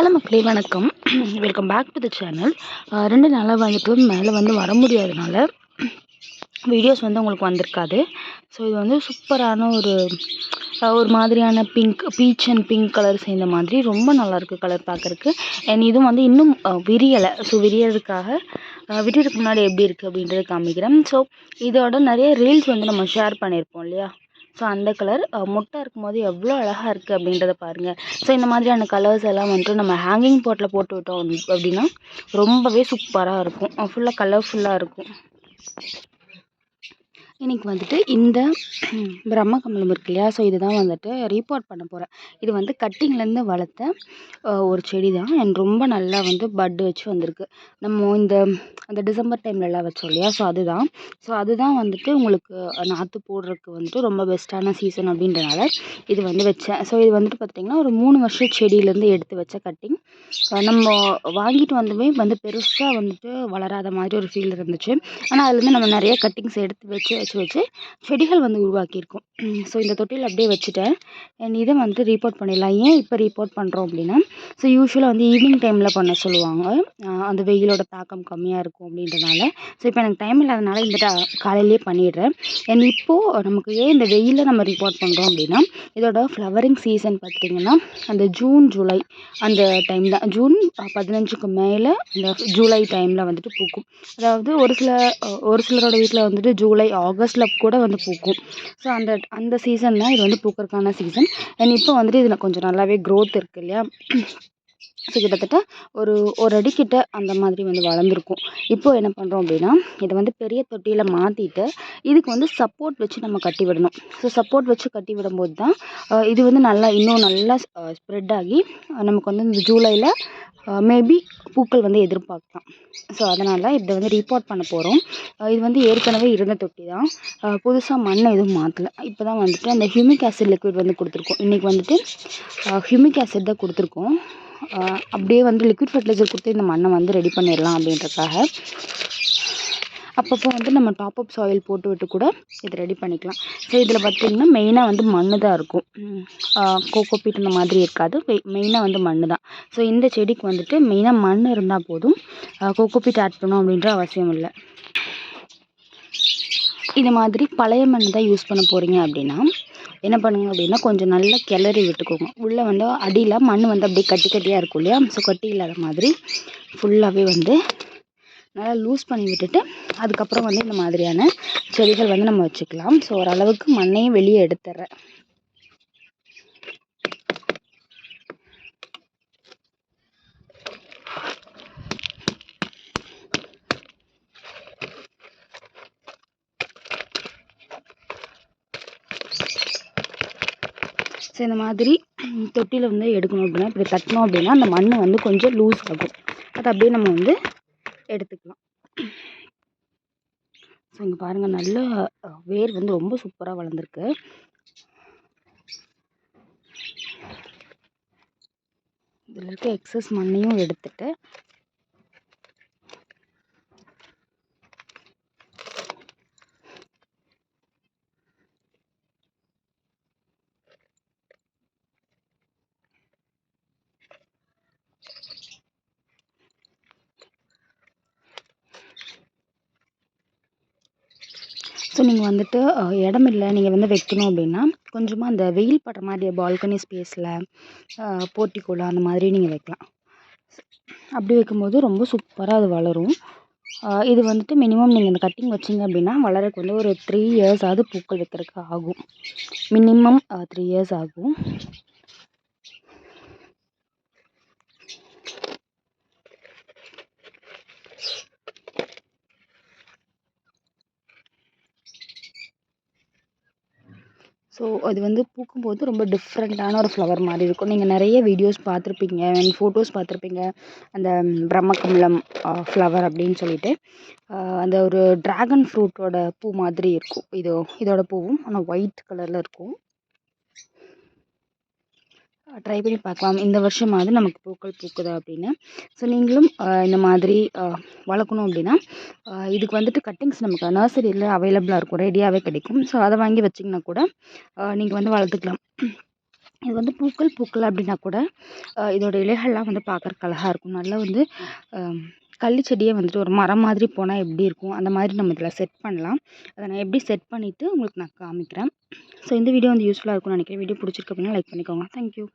Hello மக்களே வணக்கம். Welcome back to the channel ரெண்டு நாளாக வந்துட்டு மேலே வந்து வர முடியாதனால வீடியோஸ் வந்து உங்களுக்கு வந்திருக்காது. ஸோ இது வந்து சூப்பரான ஒரு ஒரு மாதிரியான pink peach and pink colour சேர்ந்த மாதிரி. ரொம்ப நல்லாயிருக்கு கலர் பார்க்குறக்கு அண்ட் இதுவும் வந்து இன்னும் விரியலை. ஸோ விரியறதுக்காக விரியறதுக்கு முன்னாடி எப்படி இருக்குது அப்படின்றத காமிக்கிறேன். ஸோ இதோட நிறைய ரீல்ஸ் வந்து நம்ம ஷேர் பண்ணியிருப்போம் இல்லையா? ஸோ அந்த கலர் மொட்டை இருக்கும்போது எவ்வளோ அழகாக இருக்குது அப்படின்றத பாருங்கள் ஸோ இந்த மாதிரியான கலர்ஸ் எல்லாம் வந்துட்டு நம்ம ஹேங்கிங் பாட்டில் போட்டு விட்டோம் அப்படின்னா ரொம்பவே சூப்பராக இருக்கும். ஃபுல்லாக கலர்ஃபுல்லாக இருக்கும். இன்றைக்கி வந்துட்டு இந்த பிரம்ம கமலம் இருக்கு இல்லையா? ஸோ இதுதான் வந்துட்டு ரீபாட் பண்ண போகிறேன் இது வந்து கட்டிங்லேருந்து வளர்த்த ஒரு செடி தான் எனக்கு ரொம்ப நல்லா வந்து பட் வச்சு வந்திருக்கு. நம்ம இந்த அந்த டிசம்பர் டைம்லலாம் வச்சோம் இல்லையா? ஸோ அதுதான். ஸோ அதுதான் வந்துட்டு உங்களுக்கு நாற்று போடுறதுக்கு வந்துட்டு ரொம்ப பெஸ்ட்டான சீசன் அப்படின்றனால இது வந்து வச்சேன். ஸோ இது வந்துட்டு பார்த்திங்கன்னா ஒரு மூணு வருஷம் செடியிலேருந்து எடுத்து வச்ச கட்டிங் நம்ம வாங்கிட்டு வந்துமே வந்து பெருசாக வந்துட்டு வளராத மாதிரி ஒரு ஃபீல் இருந்துச்சு. ஆனால் அதுலேருந்து நம்ம நிறைய கட்டிங்ஸ் எடுத்து வச்சு வச்சு வச்சு செடிகள் வந்து உருவாக்கியிருக்கோம். ஸோ இந்த தொட்டியில் அப்படியே வச்சுட்டேன். இதை வந்துட்டு ரீபோர்ட் பண்ணிடலாம். ஏன் இப்போ ரீபோர்ட் பண்ணுறோம் அப்படின்னா ஸோ யூஸ்வலாக வந்து ஈவினிங் டைமில் பண்ண சொல்லுவாங்க. அந்த வெயிலோட தாக்கம் கம்மியாக இருக்கும் அப்படின்றனால ஸோ இப்போ எனக்கு டைம் இல்லாதனால இந்த காலையிலேயே பண்ணிடுறேன். அண்ட் இப்போது நமக்கு ஏன் இந்த வெயிலில் நம்ம ரிப்போர்ட் பண்ணுறோம் அப்படின்னா இதோட ஃப்ளவரிங் சீசன் பார்த்துட்டிங்கன்னா அந்த ஜூன் ஜூலை அந்த டைம் தான். ஜூன் பதினஞ்சுக்கு மேலே இந்த ஜூலை டைமில் வந்துட்டு பூக்கும். அதாவது ஒரு சில ஒரு சிலரோட வீட்டில் வந்துட்டு ஜூலை ஆகஸ்ட் ஆகஸ்ட்டில் கூட வந்து பூக்கும். ஸோ அந்த அந்த சீசன் தான் இது வந்து பூக்கிறதுக்கான சீசன் அண்ட் இப்போ வந்துட்டு இதில் கொஞ்சம் நல்லாவே க்ரோத் இருக்குது இல்லையா? ஸோ கிட்டத்தட்ட ஒரு ஒரு அடிக்கிட்ட அந்த மாதிரி வந்து வளர்ந்துருக்கும். இப்போ என்ன பண்ணுறோம் அப்படின்னா இதை வந்து பெரிய தொட்டியில் மாற்றிட்டு இதுக்கு வந்து சப்போர்ட் வச்சு நம்ம கட்டி விடணும். ஸோ சப்போர்ட் வச்சு கட்டி விடும்போது தான் இது வந்து நல்லா இன்னும் நல்லா ஸ்ப்ரெட் ஆகி நமக்கு வந்து இந்த ஜூலையில் மேபி பூக்கள் வந்து எதிர்பார்க்கலாம். ஸோ அதனால் இதை வந்து ரீபாட் பண்ண போகிறோம் இது வந்து ஏற்கனவே இருந்த தொட்டி தான். புதுசாக மண்ணை எதுவும் மாற்றலை இப்போ தான் வந்துட்டு அந்த ஹியூமிக் ஆசிட் லிக்விட் வந்து கொடுத்துருக்கோம். இன்றைக்கி வந்துட்டு ஹியூமிக் ஆசிட் தான் கொடுத்துருக்கோம். அப்படியே வந்து லிக்விட் ஃபர்டிலைசர் கொடுத்து இந்த மண்ணை வந்து ரெடி பண்ணிடலாம் அப்படின்றதுக்காக. அப்பப்போ வந்து நம்ம டாப் அப் சாயில் போட்டு விட்டு கூட இது ரெடி பண்ணிக்கலாம். ஸோ இதில் பார்த்திங்கன்னா மெயினாக வந்து மண்ணு தான் இருக்கும். கோகோ பீட் இந்த மாதிரி இருக்காது. மெயினாக வந்து மண்ணு தான். ஸோ இந்த செடிக்கு வந்துட்டு மெயினாக மண் இருந்தால் போதும். கோகோ பீட் ஆட் பண்ணணும் அப்படின்ற அவசியம் இல்லை. இது மாதிரி பழைய மண் தான் யூஸ் பண்ண போகிறீங்க அப்படின்னா என்ன பண்ணுங்க அப்படின்னா கொஞ்சம் நல்லா கிளறி விட்டுக்கோங்க. உள்ளே வந்து அடியில் மண் வந்து அப்படியே கட்டி கட்டியாக இருக்கும் இல்லையா? ஸோ கட்டி இல்லாத மாதிரி ஃபுல்லாகவே வந்து நல்லா லூஸ் பண்ணி விட்டுட்டு அதுக்கப்புறம் வந்து இந்த மாதிரியான செடிகள் வந்து நம்ம வச்சுக்கலாம். ஸோ ஓரளவுக்கு மண்ணையும் வெளியே எடுத்துடுறேன் ஸோ இந்த மாதிரி தொட்டியில் வந்து எடுக்கணும் அப்படின்னா இப்படி தட்டினோம் அப்படின்னா அந்த மண் வந்து கொஞ்சம் லூஸ் ஆகும். அதை அப்படியே நம்ம வந்து எடுத்துக்கலாம். ஸோ இங்கே பாருங்கள் நல்ல வேர் வந்து ரொம்ப சூப்பராக வளர்ந்துருக்கு. இதில் இருக்க எக்ஸஸ் மண்ணையும் எடுத்துட்டு ஸோ நீங்கள் வந்துட்டு இடம் இல்லை நீங்கள் வந்து வைக்கணும் அப்படின்னா கொஞ்சமாக அந்த வெயில் படுற மாதிரி பால்கனி ஸ்பேஸில் போர்ட்டிக்கோல அந்த மாதிரி நீங்கள் வைக்கலாம். அப்படி வைக்கும்போது ரொம்ப சூப்பராக அது வளரும். இது வந்துட்டு மினிமம் நீங்கள் இந்த கட்டிங் வச்சிங்க அப்படின்னா வளரக்கு வந்து ஒரு த்ரீ இயர்ஸாவது பூக்கள் வைக்கிறதுக்கு ஆகும். மினிமம் த்ரீ இயர்ஸ் ஆகும். ஸோ அது வந்து பூக்கும்போது ரொம்ப டிஃப்ரெண்ட்டான ஒரு ஃப்ளவர் மாதிரி இருக்கும். நீங்கள் நிறைய வீடியோஸ் பார்த்துருப்பீங்க அண்ட் ஃபோட்டோஸ் பார்த்துருப்பீங்க. அந்த பிரம்மகமலம் ஃப்ளவர் அப்படின்னு சொல்லிட்டு. அந்த ஒரு ட்ராகன் ஃப்ரூட்டோட பூ மாதிரி இருக்கும். இது இதோட பூவும் ஆனால் ஒயிட் கலரில் இருக்கும். ட்ரை பண்ணி பார்க்கலாம். இந்த வருஷமாவது நமக்கு பூக்கள் பூக்குதா அப்படின்னு. ஸோ நீங்களும் இந்த மாதிரி வளர்க்கணும் அப்படின்னா இதுக்கு வந்துட்டு கட்டிங்ஸ் நமக்கு நர்சரியில் அவைலபிளாக இருக்கும். ரெடியாகவே கிடைக்கும். ஸோ அதை வாங்கி வச்சிங்கன்னா கூட நீங்கள் வந்து வளர்த்துக்கலாம். இது வந்து பூக்கள் பூக்கள் அப்படின்னா கூட இதோட இலைகள்லாம் வந்து பார்க்கறக்கு அழகாக இருக்கும். நல்லா வந்து கள்ளி செடியை வந்துட்டு ஒரு மரம் மாதிரி போனால் எப்படி இருக்கும்? அந்த மாதிரி நம்ம இதில் செட் பண்ணலாம். அதை நான் எப்படி செட் பண்ணிவிட்டு உங்களுக்கு நான் காமிக்கிறேன். ஸோ இந்த வீடியோ வந்து யூஸ்ஃபுல்லாக இருக்கும்னு நினைக்கிறேன். வீடியோ பிடிச்சிருக்கு அப்படின்னா லைக் பண்ணிக்கோங்க. தேங்க்யூ